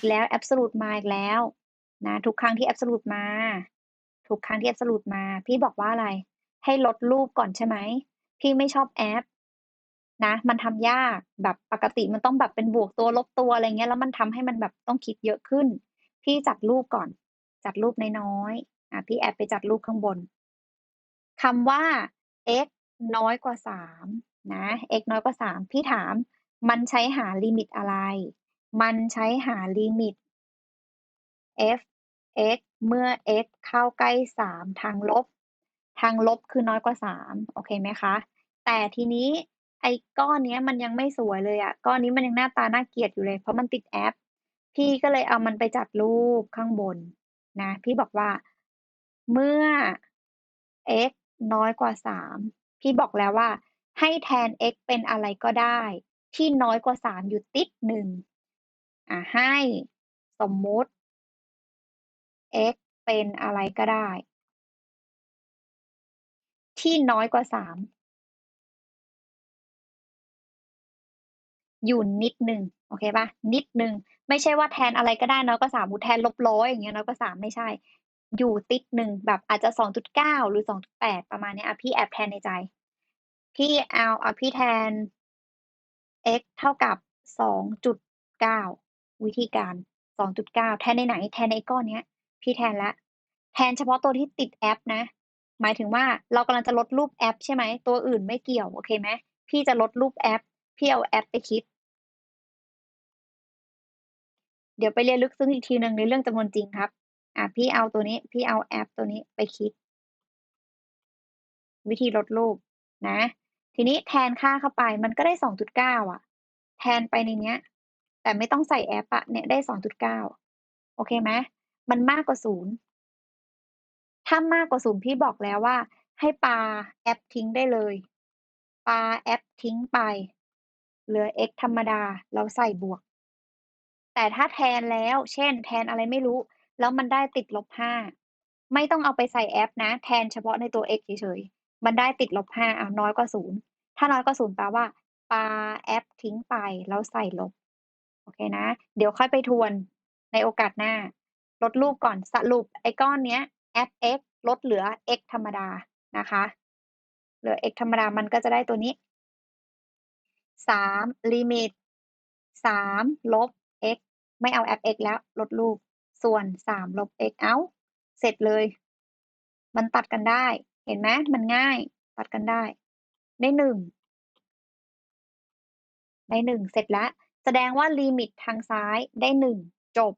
อีกแล้ว absolute มาอีกแล้วนะทุกครั้งที่ absolute มา ทุกครั้งที่ absolute มา พี่บอกว่าอะไร ให้ลดรูปก่อนใช่ไหมพี่ไม่ชอบแอปนะมันทำยากแบบปกติมันต้องแบบเป็นบวกตัวลบตัวอะไรเงี้ยแล้วมันทำให้มันแบบต้องคิดเยอะขึ้น พี่จัดรูปก่อน จัดรูปน้อยๆอ่าพี่แอบไปจัดรูปข้างบนคำว่า x น้อยกว่า3นะ x น้อยกว่า3พี่ถาม มันใช้หาลิมิตอะไร มันใช้หาลิมิต f x เมื่อ x เข้าใกล้3ทางลบ ทางลบคือน้อยกว่า3โอเคไหมคะ แต่ทีนี้ไอ้ก้อนเนี้ยมันยังไม่สวยเลยอะก้อนนี้มันยังหน้าตาน่าเกลียดอยู่เลย เพราะมันติดแอป พี่ก็เลยเอามันไปจัดรูปข้างบนนะ พี่บอกว่า เมื่อ x น้อยกว่า3พี่บอกแล้วว่า ให้แทน x เป็นอะไรก็ได้ ที่น้อยกว่า3อยู่ติดหนึ่ง อ่าให้สมมุติ x เป็นอะไรก็ได้ ที่น้อยกว่า3อยู่นิดหนึ่งโอเคปล่านิดหนึ่งไม่ใช่ว่าแทนอะไรก็ได้น้อยกว่าสมมุติแทนลบ100อย่างเงี้ยน้อยกว่า3ไม่ใช่ อยู่ติดหนึ่งแบบอาจจะ2.9หรือ2.8ปดประมาณเนี้ยอ่าพี่แอบแทนในใจ พี่เอาอ่าพี่แทน x เท่ากับ2.9 วิธีการ 2.9 แทนในไหน แทนในก้อนเนี้ย พี่แทนแล้วแทนเฉพาะตัวที่ติดแอปนะ หมายถึงว่าเรากำลังจะลดรูปแอปใช่ไหม ตัวอื่นไม่เกี่ยว โอเคไหม พี่จะลดรูปแอป พี่เอาแอปไปคิด เดี๋ยวไปเรียนลึกซึ้งอีกทีหนึ่งในเรื่องจำนวนจริงครับ อ่าพี่เอาตัวนี้ พี่เอาแอปตัวนี้ไปคิด วิธีลดรูปนะ ทีนี้แทนค่าเข้าไปมันก็ได้ 2.9 อะ แทนไปในเนี้ย แต่ไม่ต้องใส่แอปอะเนี่ยได้2.9โอเคไหมมันมากกว่า0ถ้ามากกว่า0พี่บอกแล้วว่า ให้ปาแอปทิ้งได้เลยปาแอปทิ้งไป เหลือ x ธรรมดาแล้วใส่บวก แต่ถ้าแทนแล้ว เช่น แทนอะไรไม่รู้ แล้วมันได้ติดลบ5ไม่ต้องเอาไปใส่แอปนะ แทนเฉพาะในตัว x เฉยๆมันได้ติดลบ5อ้าวน้อยกว่า0ถ้าน้อยกว่า0แปลว่าปาแอปทิ้งไปแล้วใส่ลบ อเคนะ เดี๋ยวค่อยไปทวนในโอกาสหน้า ลดรูปก่อนสรุปไอ้ก้อนเนี้ยแอป x ลดเหลือ x ธรรมดานะคะ เหลือ x ธรรมดามันก็จะได้ตัวนี้3ลิมิต3ลบ x ไม่เอาแอป x แล้วลดรูป ส่วน3ลบ x เอาเสร็จเลย มันตัดกันได้ เห็นไหมมันง่าย ตัดกันได้ ได้1ได้1เสร็จแล้ว แสดงว่าลิมิตทางซ้ายได้1จบ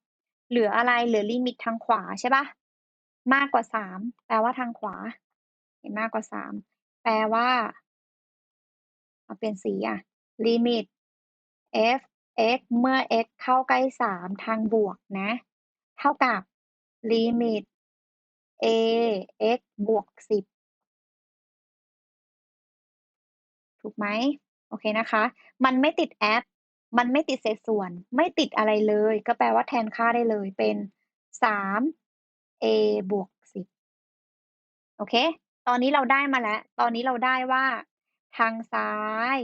เหลืออะไรเหลือลิมิตทางขวาใช่ปล่ามากกว่า3แปลว่าทางขวา เห็นมากกว่า3แปลว่า เอาเปลี่ยนสีอะลิมิต f x เมื่อ x เข้าใกล้3ทางบวกนะ เท่ากับลิมิต a x บวก10ถูกไหม โอเคนะคะ มันไม่ติดแอป มันไม่ติดเศษส่วน ไม่ติดอะไรเลย ก็แปลว่าแทนค่าได้เลยเป็น3 a บวก10โอเค ตอนนี้เราได้มาแล้ว ตอนนี้เราได้ว่า ทางซ้าย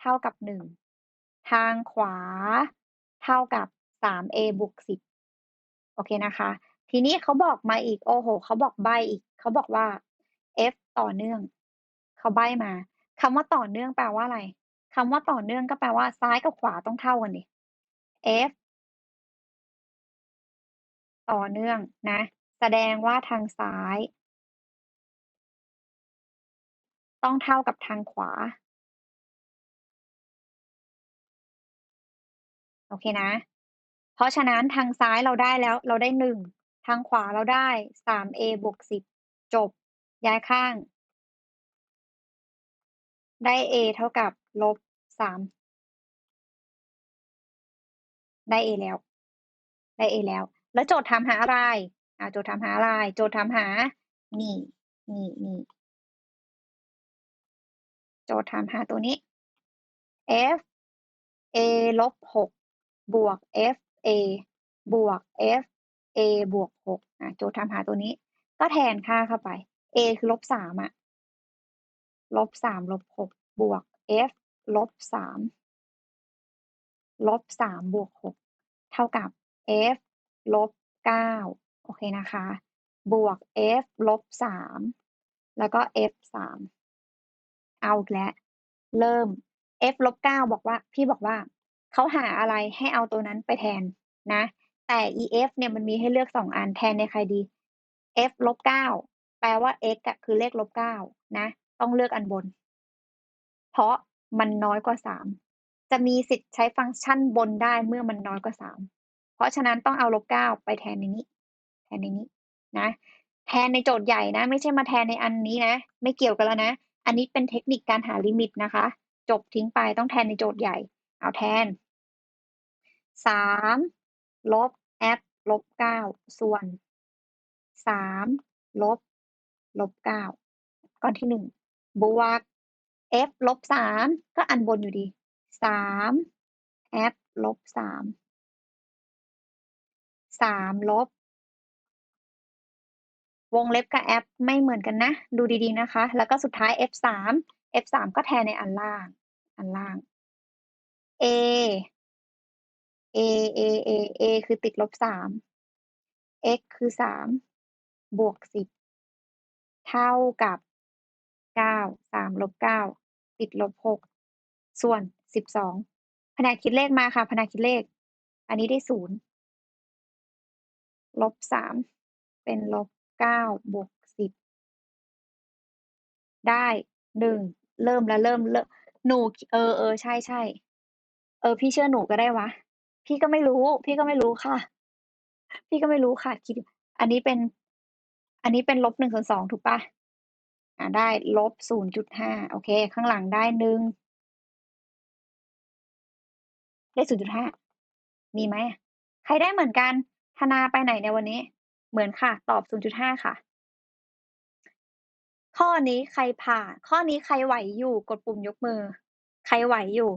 เท่ากับ1ทางขวาเท่ากับ 3a บวก10โอเคนะคะ ทีนี้เขาบอกมาอีก โอ้โฮเขาบอกใบอีก เขาบอกว่า f ต่อเนื่อง เขาใบมาคำว่าต่อเนื่องแปลว่าอะไร คำว่าต่อเนื่องก็แปลว่าซ้ายกับขวาต้องเท่ากันสิ f ต่อเนื่องนะ แสดงว่าทางซ้าย ต้องเท่ากับทางขวา โอเคนะ เพราะฉะนั้นทางซ้ายเราได้แล้วเราได้1ทางขวาเราได้ 3a บวก10จบ ย้ายข้าง ได้ a เท่ากับลบ 3ได้ a แล้ว ได้ a แล้ว แล้วโจทย์ถามหาอะไร อ่า โจทย์ถามหาอะไร โจทย์ถามหา นี่ นี่ๆโจทย์ถามหาตัวนี้ f a ลบ6บวก f a บวก f a บวก6อ่าโจทย์ถามหาตัวนี้ ก็แทนค่าเข้าไป a คือลบ3อะลบ3ลบ6บวก f ลบ3ลบ3บวก6เท่ากับ f ลบ9โอเคนะคะ บวก f ลบ3แล้วก็ f 3เอาแล้วเริ่ม f ลบ9บอกว่า พี่บอกว่าเขาหาอะไรให้เอาตัวนั้นไปแทนนะ แต่ ef เนี่ยมันมีให้เลือก2อันแทนในใครดี f ลบ9แปลว่า x อะคือเลขลบ9นะ ต้องเลือกอันบน เพราะ มันน้อยกว่า3จะมีสิทธิ์ใช้ฟังก์ชันบนได้เมื่อมันน้อยกว่า3เพราะฉะนั้นต้องเอาลบ9ไปแทนในนี้ แทนในนี้นะ แทนในโจทย์ใหญ่นะ ไม่ใช่มาแทนในอันนี้นะ ไม่เกี่ยวกันแล้วนะ อันนี้เป็นเทคนิคการหาลิมิตนะคะ จบทิ้งไปต้องแทนในโจทย์ใหญ่ เอาแทน3ลบ f ลบ9ส่วน3ลบลบ9ก้าก่อนที่1บวก f ลบ3ก็อันบนอยู่ดี3 f ลบ3 3ลบ วงเล็บกับ f ไม่เหมือนกันนะ ดูดีๆนะคะ แล้วก็สุดท้าย f 3 f 3ก็แทนในอันล่าง อันล่าง a a a a a คือติดลบ3 x คือ3บวก10เท่ากับ9 3ลบ9 ติดลบ6ส่วน12แผนกคิดเลขมาค่ะแผนกคิดเลข อันนี้ได้0ลบ3เป็นลบ9บวก10ได้1เริ่มแล้วเริ่มเริ่มหนูเออๆใช่ๆเออ พี่เชื่อหนูก็ได้วะ พี่ก็ไม่รู้ พี่ก็ไม่รู้ค่ะ พี่ก็ไม่รู้ค่ะคิด อันนี้เป็น อันนี้เป็นลบ1ส่วน2ถูกปล่า? อาได้ลบ 0.5 โอเค ข้างหลังได้ 1 ได้ 0.5 มีไหมอะ?ใครได้เหมือนกัน ธนาไปไหนเนี่ยวันนี้?เหมือนค่ะ ตอบ 0.5 ค่ะ ข้อนี้ใครผ่าน ข้อนี้ใครไหวอยู่ กดปุ่มยกมือ ใครไหวอยู่?